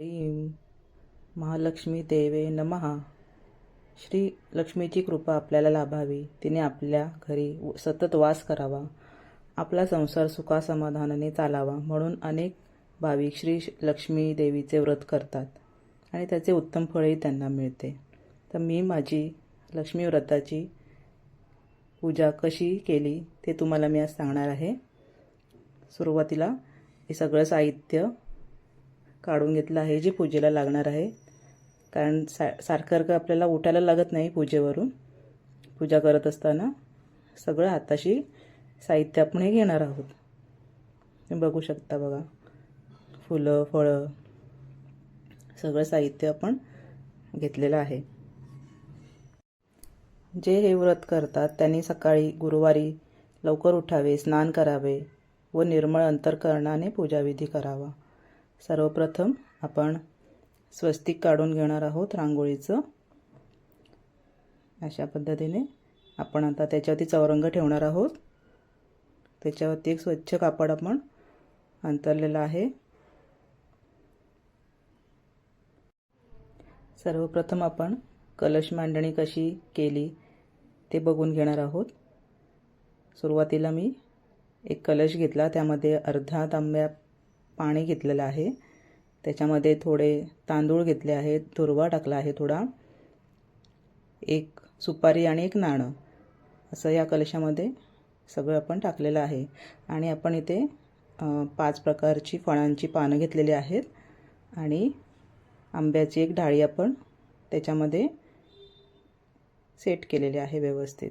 ऐं महालक्ष्मी देवे नमहा श्री लक्ष्मीची कृपा आपल्याला लाभावी. तिने आपल्या घरी व- सतत वास करावा. आपला संसार सुखासमाधानाने चालावा म्हणून अनेक भाविक श्री लक्ष्मी देवीचे व्रत करतात आणि त्याचे उत्तम फळही त्यांना मिळते. तर मी माझी लक्ष्मी व्रताची पूजा कशी केली ते तुम्हाला मी आज सांगणार आहे. सुरुवातीला हे सगळं साहित्य काढून घेतलं आहे जे पूजेला लागणार आहे. कारण सा सारखं आपल्याला उठायला लागत नाही पूजेवरून. पूजा करत असताना सगळं हाताशी साहित्य आपण हे घेणार आहोत. तुम्ही बघू शकता बघा. फुलं फळं सगळं साहित्य आपण घेतलेलं आहे. जे हे व्रत करतात त्यांनी सकाळी गुरुवारी लवकर उठावे स्नान करावे व निर्मळ अंतरकरणाने पूजाविधी करावा. सर्वप्रथम आपण स्वस्तिक काढून घेणार आहोत रांगोळीचं. अशा पद्धतीने आपण आता त्याच्यावरती चौरंग ठेवणार आहोत. त्याच्यावरती एक स्वच्छ कापड आपण अंतरलेलं आहे. सर्वप्रथम आपण कलश मांडणी कशी केली ते बघून घेणार आहोत. सुरुवातीला मी एक कलश घेतला त्यामध्ये अर्धा तांब्या पाणी घेतलेलं आहे. त्याच्यामध्ये थोडे तांदूळ घेतले आहेत. दुर्वा टाकला आहे थोडा. एक सुपारी आणि एक नाणं. असं या कलशामध्ये सगळं आपण टाकलेलं आहे. आणि आपण इथे पाच प्रकारची फळांची पानं घेतलेली आहेत. आणि आंब्याची एक डाळी आपण त्याच्यामध्ये सेट केलेली आहे व्यवस्थित.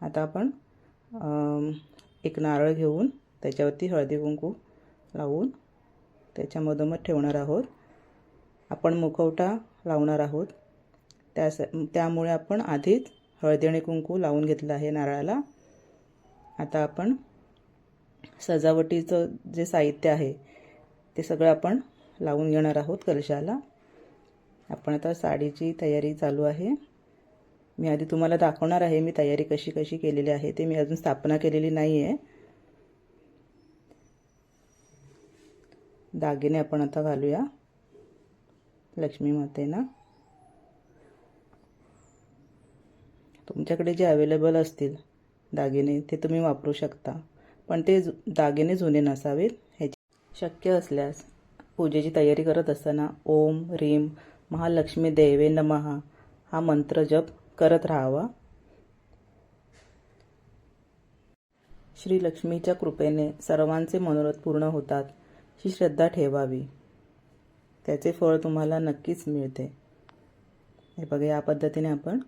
आता आपण एक नारळ घेऊन त्याच्यावरती हळदी कुंकू लावून त्याच्यामधोमध ठेवणार आहोत. आपण मुखवटा लावणार आहोत. त्यास त्यामुळे आपण आधीच हळदी आणि कुंकू लावून घेतलं आहे नारळाला. आता आपण सजावटीचं जे साहित्य आहे ते सगळं आपण लावून घेणार आहोत कलशाला. आपण आता साडीची तयारी चालू आहे. मी आधी तुम्हाला दाखवणार आहे मी तयारी कशी कशी केलेली आहे ते मी अजून स्थापना केलेली नाही आहे दागिने आपण आता घालूया. लक्ष्मी मातेना. तुमच्याकडे जे अवेलेबल असतील दागिने ते तुम्ही वापरू शकता. पण ते जु- दागिने जुने नसावेत. ह्याची शक्य असल्यास पूजेची तयारी करत असताना ओम रीम महालक्ष्मी देवे नमहा हा मंत्र जप करत राहावा. श्री लक्ष्मीच्या कृपेने सर्वांचे मनोरथ पूर्ण होतात. ही श्रद्धा ठेवावी. त्याचे फळ तुम्हाला नक्कीच मिळते. हे बघा या पद्धतीने आपण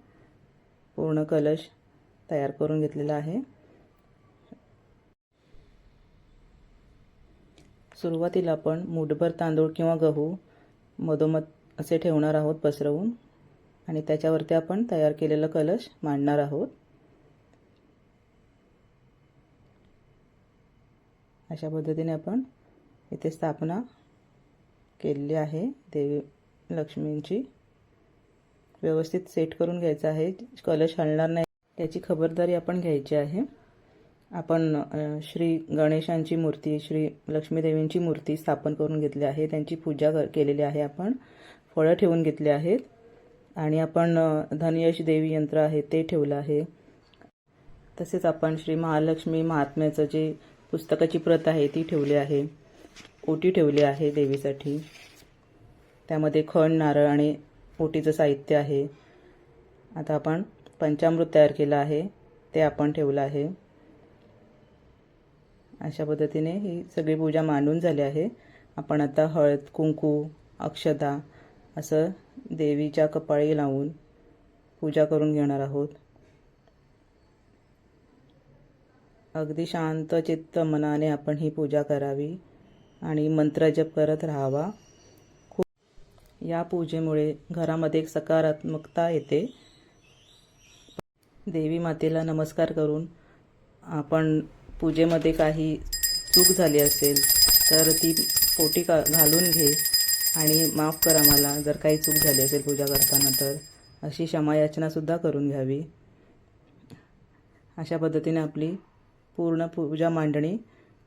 पूर्ण कलश तयार करून घेतलेला आहे. सुरुवातीला आपण मूठभर तांदूळ किंवा गहू मधोमध असे ठेवणार आहोत पसरवून आणि त्याच्यावरती आपण तयार केलेलं कलश मांडणार आहोत. अशा पद्धतीने आपण इथे स्थापना केलेली आहे. देवी लक्ष्मींची व्यवस्थित सेट करून घ्यायचं आहे. कलश हलणार नाही याची खबरदारी आपण घ्यायची आहे. आपण श्री गणेशांची मूर्ती श्री लक्ष्मीदेवींची मूर्ती स्थापन करून घेतली आहे. त्यांची पूजा कर- केलेली आहे आपण. फळं ठेवून घेतली आहेत. आणि आपण धनयश देवी यंत्र आहे ते ठेवलं आहे. तसेच आपण श्री महालक्ष्मी महात्म्याचं जे पुस्तकाची प्रत आहे ती ठेवली आहे. ओटी ठेवली आहे देवीसाठी. त्यामध्ये खण नारळ आणि ओटीचं साहित्य आहे. आता आपण पंचामृत तयार केलं आहे. ते आपण ठेवलं आहे. अशा पद्धतीने ही सगळी पूजा मांडून झाली आहे. आपण आता हळद कुंकू अक्षता असं देवीच्या कपाळी लावून पूजा करून घेणार आहोत. अगदी शांत चित्त मनाने आपण ही पूजा करावी. आणि मंत्रजप करत राहावा. खूप या पूजेमुळे घरामध्ये एक सकारात्मकता येते. देवी मातेला नमस्कार करून आपण पूजेमध्ये काही चूक झाली असेल तर ती पोटी का घालून घे आणि माफ करा मला. जर काही चूक झाली असेल पूजा करताना तर अशी क्षमायाचनासुद्धा करून घ्यावी. अशा पद्धतीने आपली पूर्ण पूजा मांडणी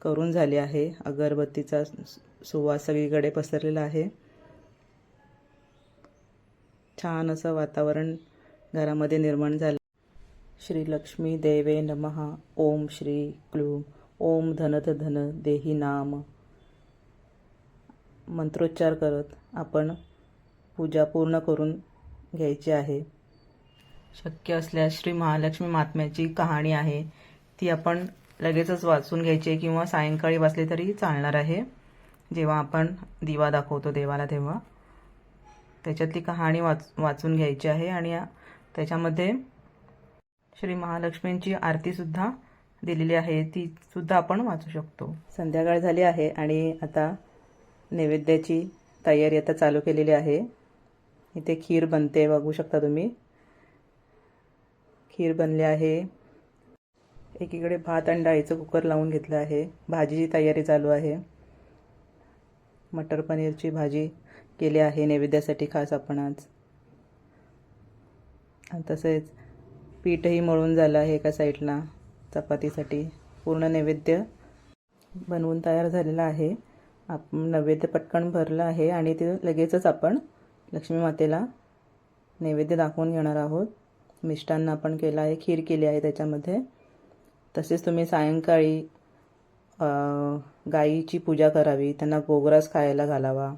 करून झाली आहे. अगरबत्तीचा सुवास सगळीकडे पसरलेला आहे. छान असं वातावरण घरामध्ये निर्माण झालं. श्री लक्ष्मी देवे नमः. ओम श्री क्लूम ओम धनत धन देही नाम. मंत्रोच्चार करत आपण पूजा पूर्ण करून घ्यायची आहे. शक्य असल्यास श्री महालक्ष्मी महात्म्याची कहाणी आहे. ती आपण लगेचच वाचून घ्यायची आहे किंवा सायंकाळी वाचले तरी चालणार आहे. जेव्हा आपण दिवा दाखवतो देवाला तेव्हा. त्याच्यातली कहाणी वाच वाचून घ्यायची आहे आणि त्याच्यामध्ये श्री महालक्ष्मींची आरतीसुद्धा दिलेली आहे. ती सुद्धा आपण वाचू शकतो. संध्याकाळ झाली आहे आणि आता नैवेद्याची तयारी आता चालू केलेली आहे. इथे खीर बनते बघू शकता तुम्ही. खीर बनली आहे. एकीकडे भात आणि डाळीचं कुकर लावून घेतलं आहे. भाजीची तयारी चालू आहे. मटर पनीरची भाजी केली आहे. नैवेद्यासाठी खास आपण आज. तसेच पीठही मळून झालं आहे एका साईडला चपातीसाठी. पूर्ण नैवेद्य बनवून तयार झालेलं आहे. आप नैवेद्य पटकन भरलं आहे आणि ते लगेचच आपण लक्ष्मी मातेला नैवेद्य दाखवून घेणार आहोत. मिष्टान्न आपण केलं आहे. खीर केली आहे त्याच्यामध्ये. तसेच तुम्ही सायंकाळी गाईची पूजा करावी त्यांना गोग्रास खायला घालावा.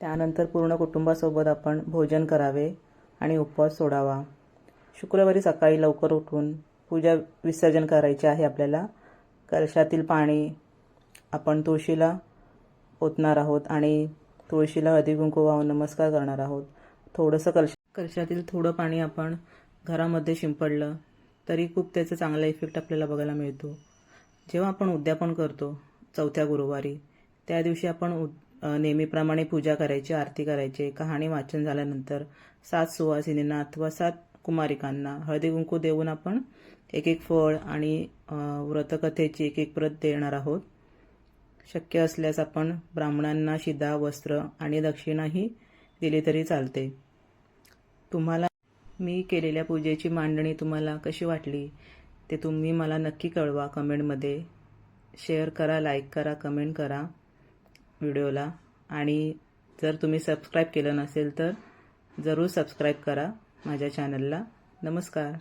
त्यानंतर पूर्ण कुटुंबासोबत आपण भोजन करावे आणि उपवास सोडावा. शुक्रवारी सकाळी लवकर उठून पूजा विसर्जन करायचे आहे आपल्याला. कलशातील पाणी आपण तुळशीला ओतणार आहोत आणि तुळशीला हळदी कुंकू वाहून नमस्कार करणार आहोत. थोडंसं कलश कलशातील थोडं पाणी आपण घरामध्ये शिंपडलं तरी खूप त्याचा चांगला इफेक्ट आपल्याला बघायला मिळतो. जेव्हा आपण उद्यापन करतो चौथ्या गुरुवारी त्या दिवशी आपण उद- नेहमीप्रमाणे पूजा करायची आरती करायची. कहाणी वाचन झाल्यानंतर सात सुवासिनींना अथवा सात कुमारिकांना हळदी कुंकू देऊन आपण एक एक फळ आणि व्रतकथेची एक एक प्रत देणार आहोत. शक्य असल्यास आपण ब्राह्मणांना शिदा वस्त्र आणि दक्षिणाही दिली तरी चालते. तुम्हाला मी केलेल्या पूजेची मांडणी तुम्हाला कशी वाटली ते तुम्ही मला नक्की कळवा कमेंटमध्ये. शेअर करा लाईक करा कमेंट करा व्हिडिओला. आणि जर तुम्ही सबस्क्राईब केलं नसेल तर जरूर सबस्क्राईब करा माझ्या चॅनलला. नमस्कार.